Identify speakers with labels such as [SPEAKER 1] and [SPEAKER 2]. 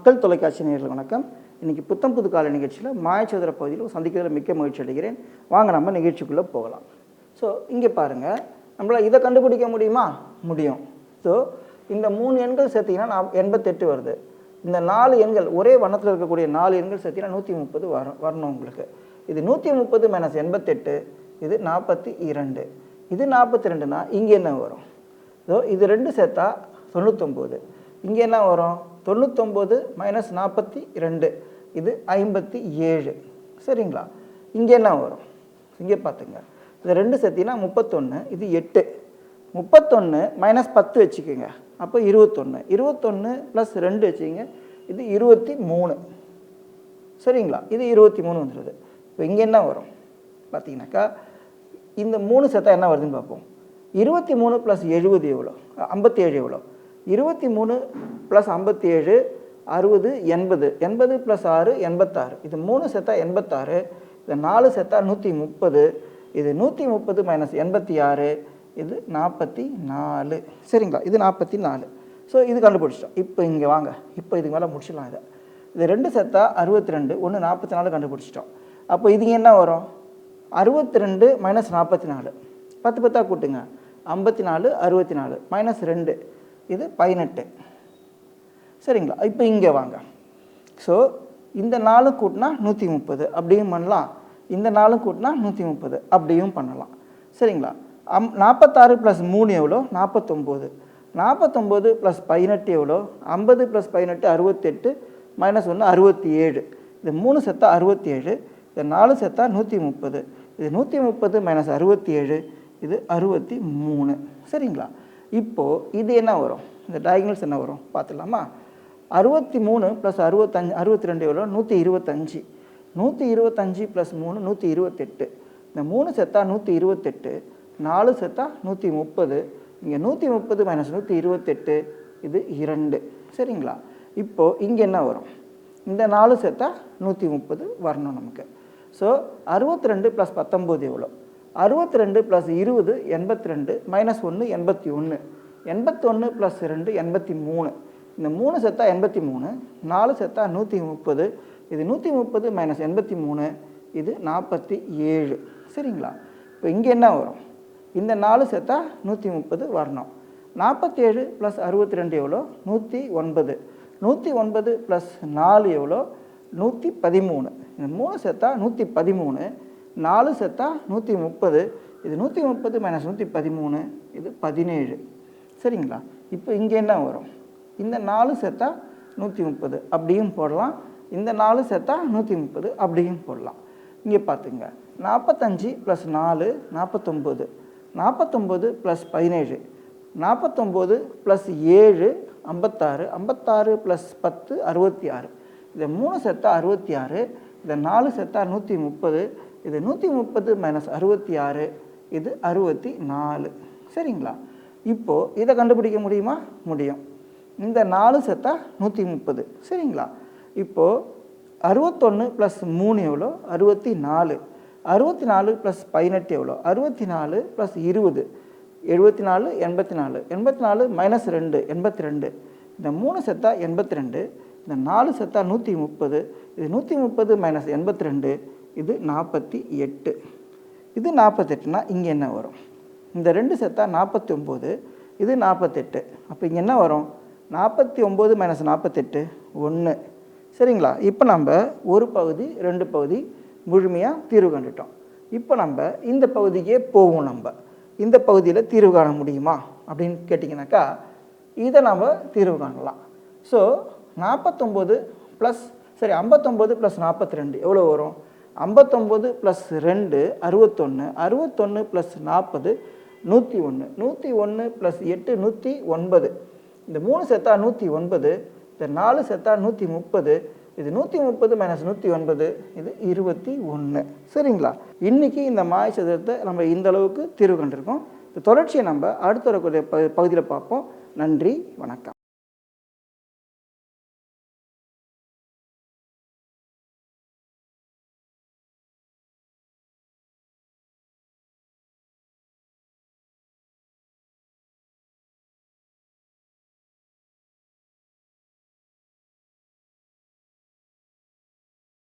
[SPEAKER 1] மக்கள் தொலைக்காட்சி நேயர்கள் வணக்கம். இன்றைக்கி புத்தம் புது கால நிகழ்ச்சியில் மாயச்சதுர பகுதியில் சந்திக்கிறதுல மிக்க மகிழ்ச்சி அடைகிறேன். வாங்க நம்ம நிகழ்ச்சிக்குள்ளே போகலாம். ஸோ இங்கே பாருங்கள் நம்மளால் இதை கண்டுபிடிக்க முடியுமா? முடியும். ஸோ இந்த மூணு எண்கள் சேர்த்திங்கன்னா நான் எண்பத்தெட்டு வருது. இந்த நாலு எண்கள் ஒரே வண்ணத்தில் இருக்கக்கூடிய நாலு எண்கள் சேர்த்திங்கன்னா நூற்றி முப்பது வரும் வரணும் உங்களுக்கு. இது நூற்றி முப்பது மைனஸ் எண்பத்தெட்டு இது நாற்பத்தி இரண்டு. இது நாற்பத்தி ரெண்டுனா இங்கே என்ன வரும்? ஸோ இது ரெண்டு சேர்த்தா தொண்ணூத்தொம்பது. இங்கே என்ன வரும்? தொண்ணூத்தொம்பது மைனஸ் நாற்பத்தி ரெண்டு இது ஐம்பத்தி ஏழு. சரிங்களா? இங்கே என்ன வரும்? இங்கே பார்த்துங்க. இது ரெண்டு சேர்த்தினா முப்பத்தொன்று இது எட்டு. முப்பத்தொன்று மைனஸ் பத்து வச்சுக்கோங்க. அப்போ இருபத்தொன்று இருபத்தொன்று ப்ளஸ் ரெண்டு வச்சுக்கோங்க. இது இருபத்தி மூணு. சரிங்களா? இது இருபத்தி மூணு வந்துடுது. இப்போ இங்கே என்ன வரும்? பார்த்தீங்கன்னாக்கா இந்த மூணு சேர்த்தா என்ன வருதுன்னு பார்ப்போம். இருபத்தி மூணு ப்ளஸ் எழுபது எவ்வளோ? ஐம்பத்தி ஏழு எவ்வளோ? இருபத்தி மூணு ப்ளஸ் ஐம்பத்தி ஏழு அறுபது எண்பது. எண்பது ப்ளஸ் ஆறு எண்பத்தாறு. இது மூணு செத்தா எண்பத்தாறு இது நாலு செத்தா நூற்றி முப்பது இது நூற்றி முப்பது மைனஸ் எண்பத்தி ஆறு இது நாற்பத்தி நாலு. சரிங்களா? இது நாற்பத்தி நாலு. ஸோ இது கண்டுபிடிச்சிட்டோம். இப்போ இங்கே வாங்க. இப்போ இதுக்கு மேலே முடிச்சிடலாம் இதை. இது ரெண்டு செத்தா அறுபத்தி ரெண்டு ஒன்று நாற்பத்தி நாலு கண்டுபிடிச்சிட்டோம். அப்போ இதுங்க என்ன வரும்? அறுபத்தி ரெண்டு மைனஸ் நாற்பத்தி நாலு. பத்து பத்தாக கூட்டுங்க. ஐம்பத்தி நாலு அறுபத்தி நாலு. மைனஸ் ரெண்டு. இது பதினெட்டு. சரிங்களா? இப்போ இங்கே வாங்க. ஸோ இந்த நாலு கூட்டினா நூற்றி முப்பது அப்படியும் பண்ணலாம். இந்த நாலு கூட்டினா நூற்றி முப்பது அப்படியும் பண்ணலாம். சரிங்களா? அம் நாற்பத்தாறு ப்ளஸ் மூணு எவ்வளோ? நாற்பத்தொம்போது நாற்பத்தொம்போது ப்ளஸ் பதினெட்டு எவ்வளோ? ஐம்பது ப்ளஸ் பதினெட்டு அறுபத்தெட்டு. மைனஸ் ஒன்று அறுபத்தி ஏழு இது மூணு செத்தா அறுபத்தி ஏழு இது நாலு செத்தா நூற்றி முப்பது இது நூற்றி முப்பது மைனஸ் அறுபத்தி ஏழு இது அறுபத்தி மூணு. சரிங்களா? இப்போது இது என்ன வரும்? இந்த டயக்னல்ஸ் என்ன வரும்? பார்த்துடலாமா? அறுபத்தி மூணு ப்ளஸ் அறுபத்தஞ்சு அறுபத்தி ரெண்டு எவ்வளோ நூற்றி இருபத்தஞ்சி. நூற்றி இருபத்தஞ்சி ப்ளஸ் மூணு நூற்றி இருபத்தெட்டு. இந்த மூணு செத்தா நூற்றி இருபத்தெட்டு நாலு செத்தா நூற்றி முப்பது. இங்கே நூற்றி முப்பது மைனஸ் நூற்றி இருபத்தெட்டு இது இரண்டு. சரிங்களா? இப்போது இங்கே என்ன வரும்? இந்த நாலு செத்தா நூற்றி முப்பது வரணும் நமக்கு. ஸோ அறுபத்தி ரெண்டு ப்ளஸ் பத்தொம்போது எவ்வளோ அறுபத்தி ரெண்டு ப்ளஸ் இருபது எண்பத்தி ரெண்டு மைனஸ் ஒன்று எண்பத்தி ஒன்று எண்பத்தொன்று ப்ளஸ் ரெண்டு எண்பத்தி மூணு. இந்த மூணு செத்தா எண்பத்தி மூணு நாலு செத்தா நூற்றி முப்பது. இது நூற்றி முப்பது மைனஸ் எண்பத்தி மூணு இது நாற்பத்தி ஏழு. சரிங்களா? இப்போ இங்கே என்ன வரும்? இந்த நாலு செத்தா நூற்றி முப்பது வரணும். நாற்பத்தி ஏழு ப்ளஸ் அறுபத்தி ரெண்டு எவ்வளோ? நூற்றி ஒன்பது. நூற்றி ஒன்பது ப்ளஸ் நாலு எவ்வளோ? நூற்றி பதிமூணு. இந்த மூணு செத்தா நூற்றி பதிமூணு. நாலு செத்தா நூற்றி முப்பது. இது நூற்றி முப்பது மைனஸ் நூற்றி பதிமூணு இது பதினேழு. சரிங்களா? இப்போ இங்கே என்ன வரும்? இந்த நாலு செத்தா நூற்றி முப்பது அப்படியும் போடலாம். இந்த நாலு செத்தா நூற்றி முப்பது அப்படியும் போடலாம். இங்கே பார்த்துங்க நாற்பத்தஞ்சு ப்ளஸ் நாலு நாற்பத்தொம்போது நாற்பத்தொம்போது ப்ளஸ் பதினேழு. நாற்பத்தொம்போது ப்ளஸ் ஏழு ஐம்பத்தாறு. ஐம்பத்தாறு ப்ளஸ் பத்து அறுபத்தி ஆறு. இதை மூணு செத்தா அறுபத்தி ஆறு. இதை நாலு செத்தா நூற்றி முப்பது. இது நூற்றி முப்பது மைனஸ் அறுபத்தி ஆறு இது அறுபத்தி நாலு சரிங்களா? இப்போது இதை கண்டுபிடிக்க முடியுமா? முடியும். இந்த நாலு செத்தா நூற்றி முப்பது சரிங்களா? இப்போது அறுபத்தொன்று ப்ளஸ் மூணு எவ்வளோ? அறுபத்தி நாலு அறுபத்தி நாலு ப்ளஸ் பதினெட்டு எவ்வளோ? அறுபத்தி நாலு ப்ளஸ் இருபது. எழுபத்தி நாலு எண்பத்தி நாலு எண்பத்தி நாலு மைனஸ் ரெண்டு எண்பத்தி ரெண்டு இந்த மூணு செத்தா எண்பத்தி ரெண்டு இந்த நாலு செத்தா நூற்றி முப்பது இது நூற்றி முப்பது மைனஸ் எண்பத்தி ரெண்டு இது நாற்பத்தி எட்டு. இது நாற்பத்தெட்டுனா இங்கே என்ன வரும்? இந்த ரெண்டு செத்தா நாற்பத்தி ஒம்பது இது நாற்பத்தெட்டு. அப்போ இங்கே என்ன வரும்? நாற்பத்தி ஒம்பது மைனஸ் நாற்பத்தெட்டு ஒன்று சரிங்களா? இப்போ நம்ம ஒரு பகுதி ரெண்டு பகுதி முழுமையாக தீர்வு கண்டுட்டோம். இப்போ நம்ம இந்த பகுதிக்கே போவோம் நம்ம. இந்த பகுதியில் தீர்வு காண முடியுமா? அப்படின்னு கேட்டிங்கனாக்கா இதை நம்ம தீர்வு காணலாம். ஸோ நாற்பத்தொம்போது ப்ளஸ் சரி ஐம்பத்தொம்போது ப்ளஸ் நாற்பத்தி ரெண்டு எவ்வளோ வரும்? ஐம்பத்தொம்போது ப்ளஸ் ரெண்டு அறுபத்தொன்று அறுபத்தொன்று ப்ளஸ் நாற்பது நூற்றி ஒன்று நூற்றி ஒன்று ப்ளஸ் எட்டு நூற்றி ஒன்பது இந்த மூணு செத்தா நூற்றி ஒன்பது இந்த நாலு செத்தா நூற்றி முப்பது இது நூற்றி முப்பது மைனஸ் நூற்றி ஒன்பது இது இருபத்தி ஒன்று சரிங்களா? இன்றைக்கி இந்த மாய சதுரத்தை நம்ம இந்த அளவுக்கு தீர்வு கண்டிருக்கோம். இந்த தொடர்ச்சியை நம்ம அடுத்த வரக்கூடிய பகுதியில் பார்ப்போம். நன்றி வணக்கம்.